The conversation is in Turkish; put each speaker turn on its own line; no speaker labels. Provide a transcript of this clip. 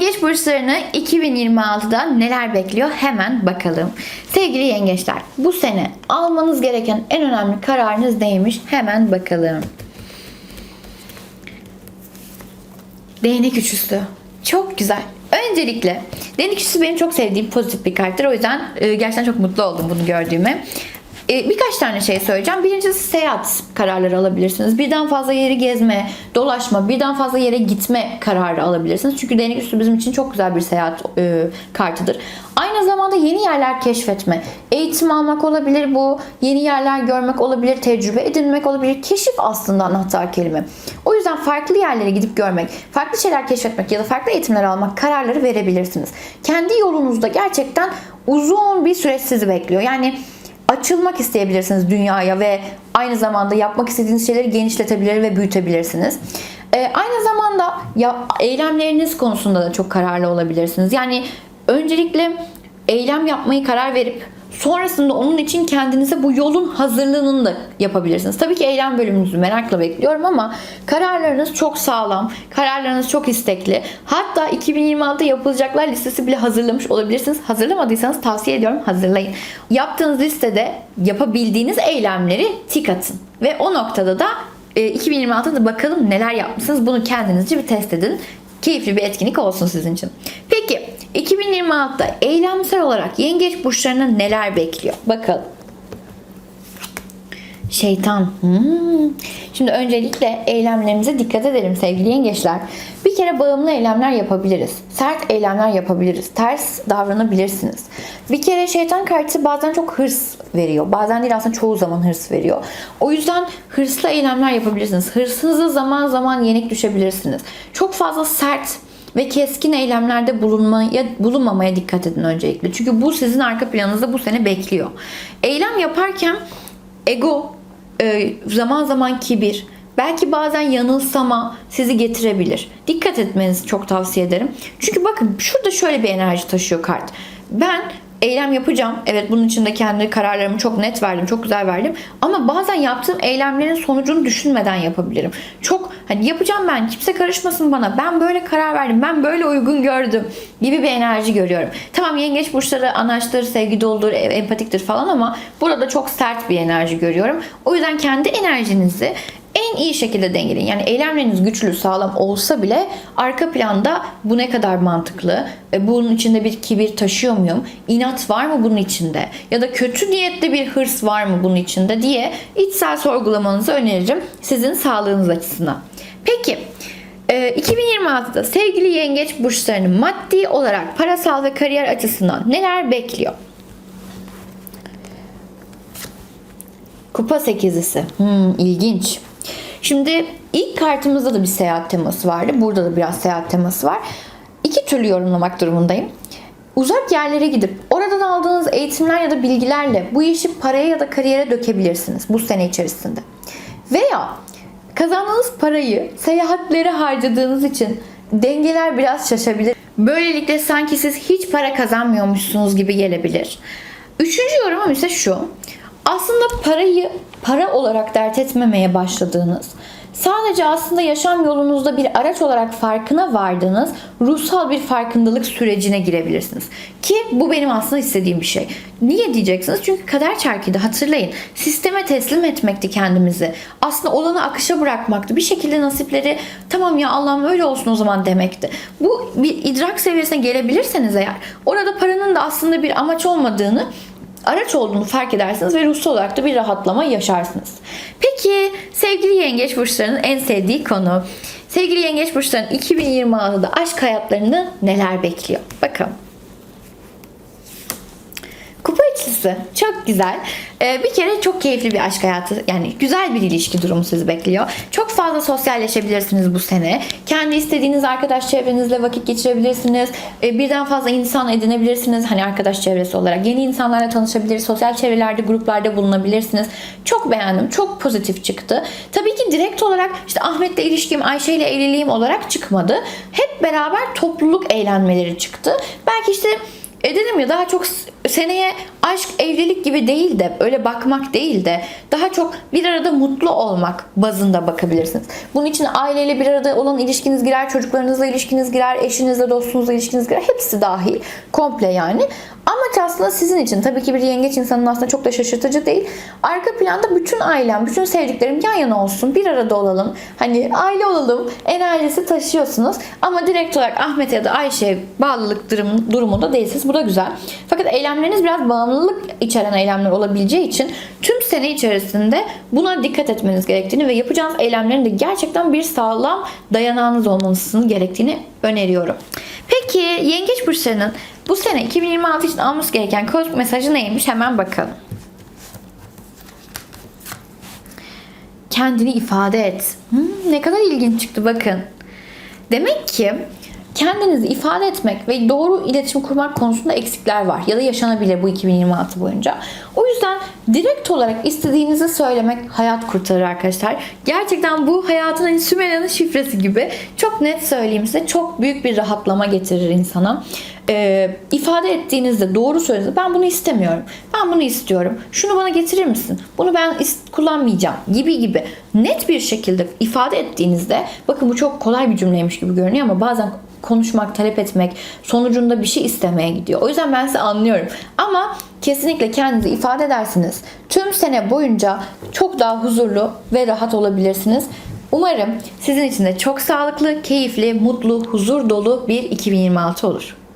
Yengeç burçlarını 2026'da neler bekliyor hemen bakalım. Sevgili yengeçler bu sene almanız gereken en önemli kararınız neymiş hemen bakalım. Değnek üçlüsü. Çok güzel. Öncelikle değnek üçlüsü benim çok sevdiğim pozitif bir karttır. O yüzden e, gerçekten çok mutlu oldum bunu gördüğüme. E, birkaç tane şey söyleyeceğim. Birincisi seyahat kararları alabilirsiniz. Birden fazla yeri gezme, dolaşma, birden fazla yere gitme kararı alabilirsiniz. Çünkü değnek üstü bizim için çok güzel bir seyahat e, kartıdır. Aynı zamanda yeni yerler keşfetme, eğitim almak olabilir bu, yeni yerler görmek olabilir, tecrübe edinmek olabilir. Keşif aslında anahtar kelime. O yüzden farklı yerlere gidip görmek, farklı şeyler keşfetmek ya da farklı eğitimler almak kararları verebilirsiniz. Kendi yolunuzda gerçekten uzun bir süreç sizi bekliyor. Yani açılmak isteyebilirsiniz dünyaya ve aynı zamanda yapmak istediğiniz şeyleri genişletebilir ve büyütebilirsiniz. Ee, aynı zamanda ya, eylemleriniz konusunda da çok kararlı olabilirsiniz. Yani öncelikle eylem yapmayı karar verip sonrasında onun için kendinize bu yolun hazırlığını da yapabilirsiniz. Tabii ki eylem bölümünüzü merakla bekliyorum ama kararlarınız çok sağlam, kararlarınız çok istekli. Hatta 2026'da yapılacaklar listesi bile hazırlamış olabilirsiniz. Hazırlamadıysanız tavsiye ediyorum hazırlayın. Yaptığınız listede yapabildiğiniz eylemleri tik atın. Ve o noktada da e, 2026'da bakalım neler yapmışsınız. Bunu kendinizce bir test edin. Keyifli bir etkinlik olsun sizin için. Peki 2026'da eylemsel olarak yengeç burçlarına neler bekliyor? Bakalım. Şeytan. Hmm. Şimdi öncelikle eylemlerimize dikkat edelim sevgili yengeçler. Bir kere bağımlı eylemler yapabiliriz. Sert eylemler yapabiliriz. Ters davranabilirsiniz. Bir kere şeytan kartı bazen çok hırs veriyor. Bazen değil aslında çoğu zaman hırs veriyor. O yüzden hırslı eylemler yapabilirsiniz. Hırsınıza zaman zaman yenik düşebilirsiniz. Çok fazla sert ve keskin eylemlerde bulunmaya, bulunmamaya dikkat edin öncelikle. Çünkü bu sizin arka planınızda bu sene bekliyor. Eylem yaparken ego, e, zaman zaman kibir, belki bazen yanılsama sizi getirebilir. Dikkat etmenizi çok tavsiye ederim. Çünkü bakın şurada şöyle bir enerji taşıyor kart. Ben eylem yapacağım. Evet bunun için de kendi kararlarımı çok net verdim, çok güzel verdim. Ama bazen yaptığım eylemlerin sonucunu düşünmeden yapabilirim. Çok hani yapacağım ben, kimse karışmasın bana. Ben böyle karar verdim, ben böyle uygun gördüm gibi bir enerji görüyorum. Tamam yengeç burçları anaçtır, sevgi doludur, empatiktir falan ama burada çok sert bir enerji görüyorum. O yüzden kendi enerjinizi en iyi şekilde dengeleyin. Yani eylemleriniz güçlü, sağlam olsa bile arka planda bu ne kadar mantıklı? E, Bunun içinde bir kibir taşıyor muyum? İnat var mı bunun içinde? Ya da kötü niyetli bir hırs var mı bunun içinde diye içsel sorgulamanızı öneririm sizin sağlığınız açısından. Peki e, 2026'da sevgili yengeç burçlarının maddi olarak parasal ve kariyer açısından neler bekliyor? Kupa sekizlisi. Hmm, ilginç. Şimdi ilk kartımızda da bir seyahat teması vardı. Burada da biraz seyahat teması var. İki türlü yorumlamak durumundayım. Uzak yerlere gidip oradan aldığınız eğitimler ya da bilgilerle bu işi paraya ya da kariyere dökebilirsiniz bu sene içerisinde. Veya kazandığınız parayı seyahatlere harcadığınız için dengeler biraz şaşabilir. Böylelikle sanki siz hiç para kazanmıyormuşsunuz gibi gelebilir. Üçüncü yorumum ise şu. Aslında parayı para olarak dert etmemeye başladığınız, sadece aslında yaşam yolunuzda bir araç olarak farkına vardığınız ruhsal bir farkındalık sürecine girebilirsiniz. Ki bu benim aslında istediğim bir şey. Niye diyeceksiniz? Çünkü kader çarkıydı hatırlayın. Sisteme teslim etmekti kendimizi. Aslında olanı akışa bırakmaktı. Bir şekilde nasipleri tamam ya Allah'ım öyle olsun o zaman demekti. Bu bir idrak seviyesine gelebilirseniz eğer orada paranın da aslında bir amaç olmadığını araç olduğunu fark edersiniz ve ruhsal olarak da bir rahatlama yaşarsınız. Peki sevgili yengeç burçlarının en sevdiği konu. Sevgili yengeç burçlarının 2026'da aşk hayatlarını neler bekliyor? Bakalım. İkilisi çok güzel. Ee, bir kere çok keyifli bir aşk hayatı yani güzel bir ilişki durumu sizi bekliyor. Çok fazla sosyalleşebilirsiniz bu sene. Kendi istediğiniz arkadaş çevrenizle vakit geçirebilirsiniz. Ee, birden fazla insan edinebilirsiniz. Hani arkadaş çevresi olarak yeni insanlarla tanışabilir, sosyal çevrelerde, gruplarda bulunabilirsiniz. Çok beğendim. Çok pozitif çıktı. Tabii ki direkt olarak işte Ahmet'le ilişkim, Ayşe ile evliliğim olarak çıkmadı. Hep beraber topluluk eğlenmeleri çıktı. Belki işte e dedim ya daha çok seneye aşk evlilik gibi değil de öyle bakmak değil de daha çok bir arada mutlu olmak bazında bakabilirsiniz. Bunun için aileyle bir arada olan ilişkiniz girer, çocuklarınızla ilişkiniz girer, eşinizle, dostunuzla ilişkiniz girer. Hepsi dahil. Komple yani. Amaç aslında sizin için. Tabii ki bir yengeç insanın aslında çok da şaşırtıcı değil. Arka planda bütün ailem, bütün sevdiklerim yan yana olsun. Bir arada olalım. Hani aile olalım. Enerjisi taşıyorsunuz. Ama direkt olarak Ahmet ya da Ayşe bağlılık durum, durumunda değilsiniz. Bu da güzel. Fakat eylemleriniz biraz bağımlılık içeren eylemler olabileceği için tüm sene içerisinde buna dikkat etmeniz gerektiğini ve yapacağınız eylemlerin de gerçekten bir sağlam dayanağınız olmasını gerektiğini öneriyorum. Peki Yengeç Burçları'nın bu sene 2026 için alması gereken kozmik mesajı neymiş hemen bakalım. Kendini ifade et. Hmm, ne kadar ilginç çıktı bakın. Demek ki kendinizi ifade etmek ve doğru iletişim kurmak konusunda eksikler var ya da yaşanabilir bu 2026 boyunca. O yüzden direkt olarak istediğinizi söylemek hayat kurtarır arkadaşlar. Gerçekten bu hayatın hani Sümeyla'nın şifresi gibi çok net söyleyeyim size çok büyük bir rahatlama getirir insana. Ee, ifade ettiğinizde doğru söylediğinizde ben bunu istemiyorum. Ben bunu istiyorum. Şunu bana getirir misin? Bunu ben kullanmayacağım gibi gibi net bir şekilde ifade ettiğinizde bakın bu çok kolay bir cümleymiş gibi görünüyor ama bazen konuşmak, talep etmek sonucunda bir şey istemeye gidiyor. O yüzden ben sizi anlıyorum. Ama kesinlikle kendinizi ifade edersiniz. Tüm sene boyunca çok daha huzurlu ve rahat olabilirsiniz. Umarım sizin için de çok sağlıklı, keyifli, mutlu, huzur dolu bir 2026 olur.